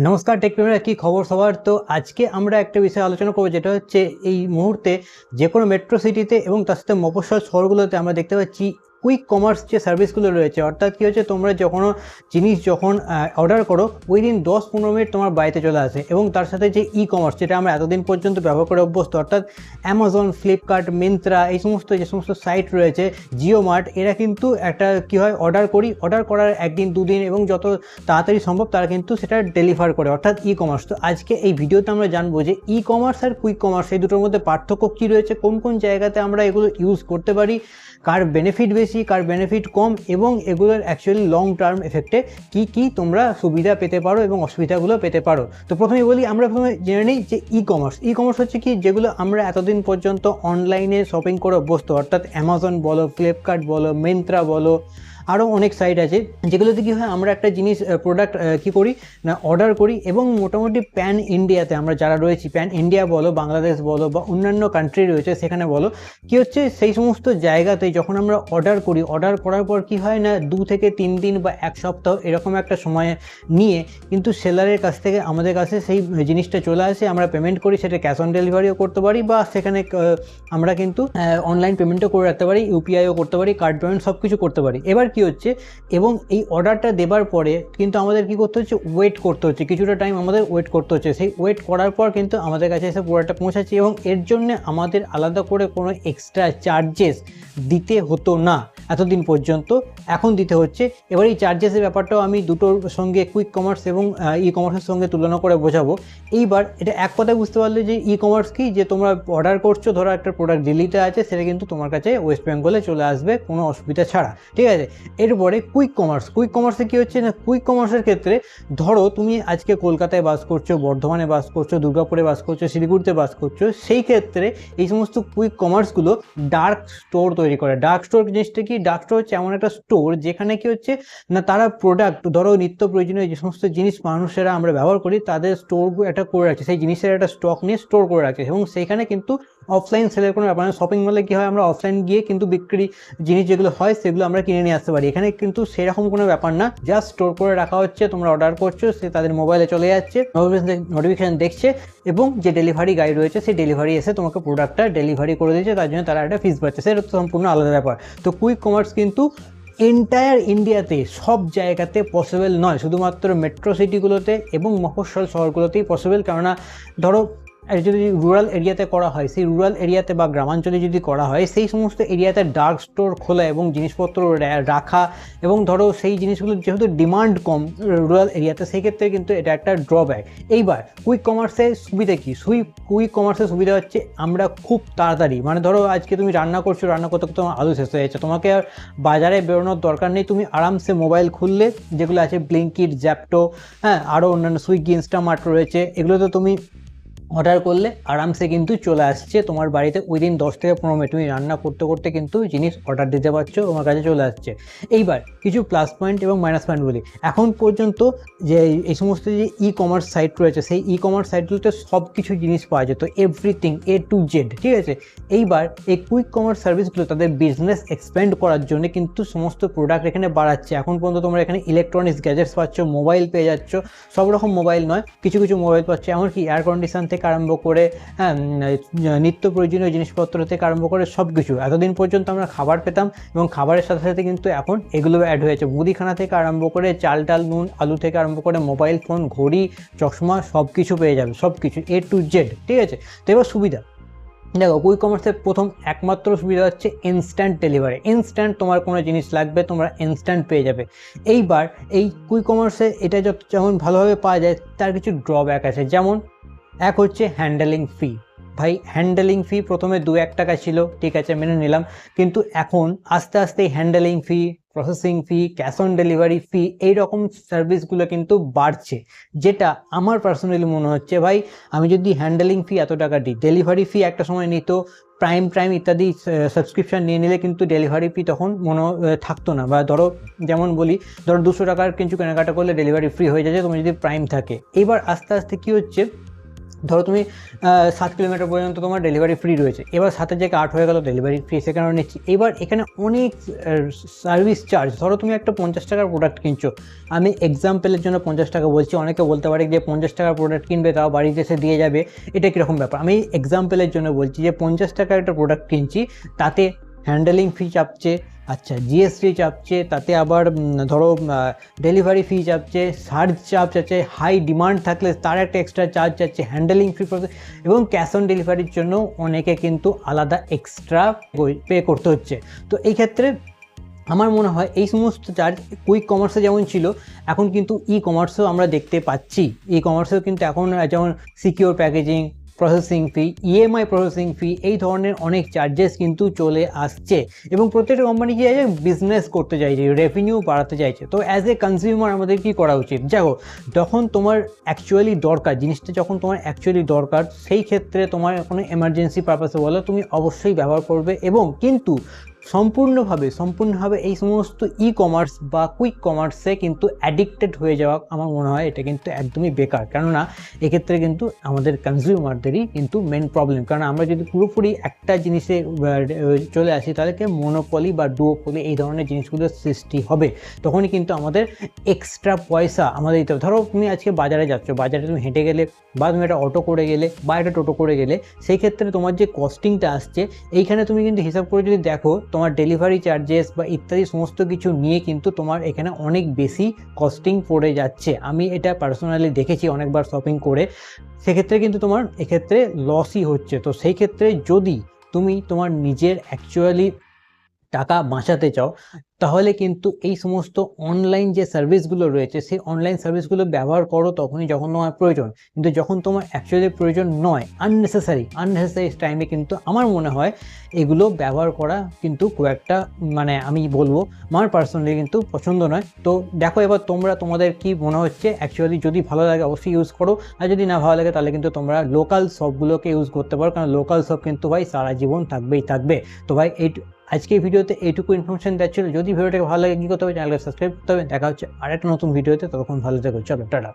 নমস্কার টেক টেকপ্রেমিরা কী খবর সবার। তো আজকে আমরা একটা বিষয়ে আলোচনা করব, যেটা হচ্ছে এই মুহূর্তে যে কোনো মেট্রো সিটিতে এবং তার সাথে মফস্বল শহরগুলোতে আমরা দেখতে পাচ্ছি কুইক কমার্স যে সার্ভিসগুলো রয়েছে, অর্থাৎ কী হচ্ছে তোমরা যখন জিনিস যখন অর্ডার করো ওই দিন দশ পনেরো মিনিট তোমার বাড়িতে চলে আসে এবং তার সাথে যে ই কমার্স যেটা আমরা এতদিন পর্যন্ত ব্যবহার করে অভ্যস্ত, অর্থাৎ অ্যামাজন ফ্লিপকার্ট মিন্ত্রা এই সমস্ত যে সমস্ত সাইট রয়েছে জিও মার্ট এরা কিন্তু একটা কী হয় অর্ডার করি অর্ডার করার একদিন, দুদিন এবং যত তাড়াতাড়ি সম্ভব তারা কিন্তু সেটা ডেলিভার করে, অর্থাৎ ই কমার্স তো আজকে এই ভিডিওতে আমরা জানব যে ই কমার্স আর কুইক কমার্স এই দুটোর মধ্যে পার্থক্য কী রয়েছে, কোন কোন জায়গাতে আমরা এগুলো ইউজ করতে পারি, কার বেনিফিট বেশি কার বেনিফিট কম এবং এগুলোর অ্যাকচুয়ালি লং টার্ম এফেক্টে কি কি তোমরা সুবিধা পেতে পারো এবং অসুবিধাগুলো পেতে পারো। তো প্রথমে বলি, আমরা প্রথমে জেনে নিই যে ই কমার্স ই কমার্স হচ্ছে কি যেগুলো আমরা এতদিন পর্যন্ত অনলাইনে শপিং করে অভ্যস্ত, অর্থাৎ অ্যামাজন বলো ফ্লিপকার্ট বলো মিন্ত্রা বলো আরও অনেক সাইট আছে, যেগুলোতে কী হয়, আমরা একটা জিনিস প্রোডাক্ট কী করি, না অর্ডার করি এবং মোটামুটি প্যান ইন্ডিয়াতে আমরা যারা রয়েছি প্যান ইন্ডিয়া বলো বাংলাদেশ বলো বা অন্যান্য কান্ট্রি রয়েছে, সেখানে বলো, কী হচ্ছে, সেই সমস্ত জায়গাতে যখন আমরা অর্ডার করি অর্ডার করার পর কি হয় না, দু থেকে তিন দিন বা এক সপ্তাহ এরকম একটা সময় নিয়ে কিন্তু সেলারের কাছ থেকে আমাদের কাছে সেই জিনিসটা চলে আসে, আমরা পেমেন্ট করি, সেটা ক্যাশ অন ডেলিভারিও করতে পারি বা সেখানে আমরা কিন্তু অনলাইন পেমেন্টও করে রাখতে পারি ইউপিআইও করতে পারি কার্ড পেমেন্ট সব কিছু করতে পারি। এবার হচ্ছে? এবং এই অর্ডারটা দেবার পরে কিন্তু আমাদের কি করতে হচ্ছে? ওয়েট করতে হচ্ছে। কিছুটা টাইম আমাদের ওয়েট করতে হচ্ছে। সেই ওয়েট করার পর কিন্তু আমাদের কাছে এসে প্রোডাক্টটা পৌঁছাচ্ছে এবং এর জন্য আমাদের আলাদা করে কোনো এক্সট্রা চার্জেস দিতে হতো না। এতদিন পর্যন্ত। এখন দিতে হচ্ছে। এবার এই চার্জেসের ব্যাপারটাও আমি দুটোর সঙ্গে কুইক কমার্স এবং ই কমার্সের সঙ্গে তুলনা করে বোঝাবো। এইবার এটা এক কথায় বুঝতে পারলে যে ই কমার্স কি? যে তোমরা অর্ডার করছ, ধরো একটা প্রোডাক্ট দিল্লিতে আছে, সেটা কিন্তু তোমার কাছে ওয়েস্ট বেঙ্গলে চলে আসবে, কোনো অসুবিধা ছাড়া। ঠিক আছে? এরপরে কুইক কমার্স কুইক কমার্সে কী হচ্ছে না? কুইক কমার্সের ক্ষেত্রে ধরো তুমি আজকে কলকাতায় বাস করছ, বর্ধমানে বাস করছ, দুর্গাপুরে বাস করছ, শিলিগুড়িতে বাস করছ, সেই ক্ষেত্রে এই সমস্ত কুইক কমার্সগুলো ডার্ক স্টোর তৈরি করে। ডার্ক স্টোর জিনিসটা কি? ডার্ক স্টোর হচ্ছে এমন একটা স্টোর যেখানে কি হচ্ছে, না তারা প্রোডাক্ট ধরো নিত্য প্রয়োজনীয় যে সমস্ত জিনিস মানুষেরা আমরা ব্যবহার করি, তাদের স্টোর একটা করে রাখছে। সেই জিনিসের একটা স্টক নিয়ে স্টোর করে রাখছে এবং সেইখানে কিন্তু অফলাইন সেলের কোনো ব্যাপার না। শপিং মলে কী হয়, আমরা অফলাইন গিয়ে কিন্তু বিক্রি জিনিস যেগুলো হয়, সেগুলো আমরা কিনে নিয়ে আসতে পারি। এখানে কিন্তু সেরকম কোনো ব্যাপার না। জাস্ট স্টোর করে রাখা হচ্ছে, তোমরা অর্ডার করছ, সে তাদের মোবাইলে চলে যাচ্ছে নোটিফিকেশান দেখছে এবং যে ডেলিভারি গাড়ি রয়েছে, সেই ডেলিভারি এসে তোমাকে প্রোডাক্টটা ডেলিভারি করে দিচ্ছে তার জন্য তারা একটা ফিস পাচ্ছে। সেটা সম্পূর্ণ আলাদা ব্যাপার। তো কুইক কমার্স কিন্তু এন্টায়ার ইন্ডিয়াতে সব জায়গাতে পসিবল নয়। শুধুমাত্র মেট্রো সিটিগুলোতে এবং মফস্বল শহরগুলোতেই পসিবল কেননা, ধরো যদি রুরাল এরিয়াতে করা হয়, সেই রুরাল এরিয়াতে বা গ্রামাঞ্চলে যদি করা হয়, সেই সমস্ত এরিয়াতে ডার্ক স্টোর খোলা এবং জিনিসপত্র রাখা এবং ধরো সেই জিনিসগুলো যেহেতু ডিমান্ড কম রুরাল এরিয়াতে সেই ক্ষেত্রে কিন্তু এটা একটা ড্রব্যাক এইবার কুইক কমার্সের সুবিধা কী? সুই কুইক কমার্সের সুবিধা হচ্ছে আমরা খুব তাড়াতাড়ি মানে ধরো আজকে তুমি রান্না করছ, রান্না করতে করতে তোমার আলু শেষ হয়ে যাচ্ছে, তোমাকে আর বাজারে বেরোনোর দরকার নেই, তুমি আরামসে মোবাইল খুললে, যেগুলো আছে ব্লিঙ্কিট জ্যাপটো হ্যাঁ আরও অন্যান্য সুইগি ইনস্টামার্ট রয়েছে, এগুলোতে তুমি অর্ডার করলে আরামসে কিন্তু চলে আসছে। তোমার বাড়িতে উইদিন দশ থেকে পনেরো মিনিট তুমি রান্না করতে করতে কিন্তু জিনিস অর্ডার দিতে পারছ, তোমার কাছে চলে আসছে। এইবার কিছু প্লাস পয়েন্ট এবং মাইনাস পয়েন্ট বলি। এখন পর্যন্ত যে এই সমস্ত যে ই কমার্স সাইট রয়েছে, সেই ই কমার্স সাইটগুলোতে সব কিছু জিনিস পাওয়া যেত। এভরিথিং এ টু জেড ঠিক আছে? এইবার এই কুইক কমার্স সার্ভিসগুলো তাদের বিজনেস এক্সপেন্ড করার জন্য কিন্তু সমস্ত প্রোডাক্ট এখানে বাড়াচ্ছে। এখন পর্যন্ত তোমরা এখানে ইলেকট্রনিক্স গ্যাজেটস পাচ্ছ মোবাইল পেয়ে যাচ্ছ, সব রকম মোবাইল নয়, কিছু কিছু মোবাইল পাচ্ছ। এমনকি এয়ার কন্ডিশন থেকে থেকে আরম্ভ করে হ্যাঁ নিত্য প্রয়োজনীয় জিনিসপত্র থেকে আরম্ভ করে সব কিছু এতদিন পর্যন্ত আমরা খাবার পেতাম এবং খাবারের সাথে সাথে কিন্তু এখন এগুলো অ্যাড হয়েছে। মুদিখানা থেকে আরম্ভ করে চাল ডাল, নুন, আলু থেকে আরম্ভ করে মোবাইল ফোন ঘড়ি, চশমা সব কিছু পেয়ে যাবে সব কিছু এ টু জেড ঠিক আছে? তো এবার সুবিধা। দেখো কুই কমার্সের প্রথম একমাত্র সুবিধা হচ্ছে ইনস্ট্যান্ট ডেলিভারি ইনস্ট্যান্ট তোমার কোনো জিনিস লাগবে, তোমরা ইনস্ট্যান্ট পেয়ে যাবে। এইবার এই কুই কমার্সে এটা যখন ভালোভাবে পাওয়া যায়, তার কিছু ড্রব্যাক আছে। যেমন এক হচ্ছে হ্যান্ডেলিং ফি ভাই হ্যান্ডেলিং ফি প্রথমে দু এক টাকা ছিল, ঠিক আছে, মেনে নিলাম। কিন্তু এখন আস্তে আস্তে handling fee processing fee cash on delivery fee এই রকম সার্ভিসগুলো কিন্তু বাড়ছে। যেটা আমার পার্সোনালি মনে হচ্ছে, ভাই, আমি যদি হ্যান্ডেলিং ফি এত টাকা দিই ডেলিভারি ফি একটা সময় নিত প্রাইম প্রাইম ইত্যাদি সাবস্ক্রিপশান নিয়ে নিলে কিন্তু ডেলিভারি ফি তখন মনে থাকতো না। বা ধরো, যেমন বলি, ধরো দুশো টাকার কিছু কেনাকাটা করলে ডেলিভারি ফ্রি হয়ে যাচ্ছে তোমার যদি প্রাইম থাকে। এবার আস্তে আস্তে কী হচ্ছে ধরো তুমি সাত কিলোমিটার পর্যন্ত তোমার ডেলিভারি ফ্রি রয়েছে। এবার সাতের জায়গায় আট হয়ে গেল ডেলিভারি ফ্রি সে কারণে নিচ্ছি। এবার এখানে অনেক সার্ভিস চার্জ ধরো তুমি একটা পঞ্চাশ টাকার প্রোডাক্ট কিনছো। আমি এক্সাম্পলের জন্য পঞ্চাশ টাকা বলছি। অনেকে বলতে পারে যে পঞ্চাশ টাকার প্রোডাক্ট কিনবে, তাও বাড়িতে এসে দিয়ে যাবে। এটা কীরকম ব্যাপার? আমি এক্সাম্পলের জন্য বলছি যে পঞ্চাশ টাকার একটা প্রোডাক্ট কিনছি, তাতে হ্যান্ডেলিং ফি চাপছে আচ্ছা জিএসটি চাপছে, তাতে আবার ধরো ডেলিভারি ফি চাপছে সার্জ চাপ চাচ্ছে হাই ডিমান্ড থাকলে তার একটা এক্সট্রা চার্জ যাচ্ছে হ্যান্ডেলিং ফি এবং ক্যাশ অন ডেলিভারির জন্য অনেকে কিন্তু আলাদা এক্সট্রা পে করতে হচ্ছে। তো এই ক্ষেত্রে আমার মনে হয় এই সমস্ত চার্জ কুইক কমার্সে যেমন ছিল, এখন কিন্তু ই কমার্সেও আমরা দেখতে পাচ্ছি। ই কমার্সেও কিন্তু এখন যেমন secure packaging processing fee EMI processing fee এই ধরনের অনেক চার্জেস কিন্তু চলে আসছে। এবং প্রত্যেকটা কোম্পানি কি আছে বিজনেস করতে চাইছে রেভিনিউ বাড়াতে চাইছে। তো অ্যাজ এ কনজিউমার আমাদের কি করা উচিত? দেখো যখন তোমার অ্যাকচুয়ালি দরকার, জিনিসটা যখন তোমার অ্যাকচুয়ালি দরকার, সেই ক্ষেত্রে তোমার কোনো এমার্জেন্সি পারপাসে বলো, তুমি অবশ্যই ব্যবহার করবে এবং কিন্তু সম্পূর্ণভাবে সম্পূর্ণভাবে এই সমস্ত ই কমার্স বা কুইক কমার্সে কিন্তু অ্যাডিক্টেড হয়ে যাওয়া আমার মনে হয় এটা কিন্তু একদমই বেকার। কেননা এক্ষেত্রে কিন্তু আমাদের কনজিউমারদেরই কিন্তু মেন প্রবলেম কারণ আমরা যদি পুরোপুরি একটা জিনিসে চলে আসি, তাহলে মনোপলি বা ডুওপলি এই ধরনের জিনিসগুলোর সৃষ্টি হবে। তখনই কিন্তু আমাদের এক্সট্রা পয়সা আমাদের দিতে ধরো তুমি আজকে বাজারে যাচ্ছ, বাজারে তুমি হেঁটে গেলে বা তুমি একটা অটো করে গেলে বা একটা টোটো করে গেলে, সেই ক্ষেত্রে তোমার যে কস্টিংটা আসছে, এইখানে তুমি কিন্তু হিসাব করে যদি দেখো তোমার ডেলিভারি চার্জেস বা ইত্যাদি সমস্ত কিছু নিয়ে কিন্তু তোমার এখানে অনেক বেশি কস্টিং পড়ে যাচ্ছে। আমি এটা পার্সোনালি দেখেছি অনেকবার শপিং করে। সেক্ষেত্রে কিন্তু তোমার এক্ষেত্রে লসই হচ্ছে। তো সেই ক্ষেত্রে যদি তুমি তোমার নিজের অ্যাকচুয়ালি টাকা বাঁচাতে চাও তাহলে কিন্তু এই সমস্ত অনলাইন যে সার্ভিসগুলো রয়েছে, সেই অনলাইন সার্ভিসগুলো ব্যবহার করো তখনই যখন তোমার প্রয়োজন। কিন্তু যখন তোমার অ্যাকচুয়ালি প্রয়োজন নয় আননেসেসারি আননেসেসারি টাইমে কিন্তু আমার মনে হয় এগুলো ব্যবহার করা কিন্তু খুব একটা মানে আমি বলব আমার পার্সোনালি কিন্তু পছন্দ নয়। তো দেখো এবার তোমরা তোমাদের কি মনে হচ্ছে? অ্যাকচুয়ালি যদি ভালো লাগে অবশ্যই ইউজ করো। আর যদি না ভালো লাগে তাহলে কিন্তু তোমরা লোকাল শপগুলোকে ইউজ করতে পারো। কারণ লোকাল শপ কিন্তু ভাই সারা জীবন থাকবেই, থাকবে। তো ভাই এই আজকে এই ভিডিওতে এইটুকু ইনফরমেশন দেওয়া ছিল। যদি ভিডিওটাকে ভালো লাগে, কী করতে হবে? চ্যানেলকে সাবস্ক্রাইব করতে হবে। দেখা হচ্ছে আরেকটা নতুন ভিডিওতে। ততক্ষণ ভালো থাকবে চলো, টাটা।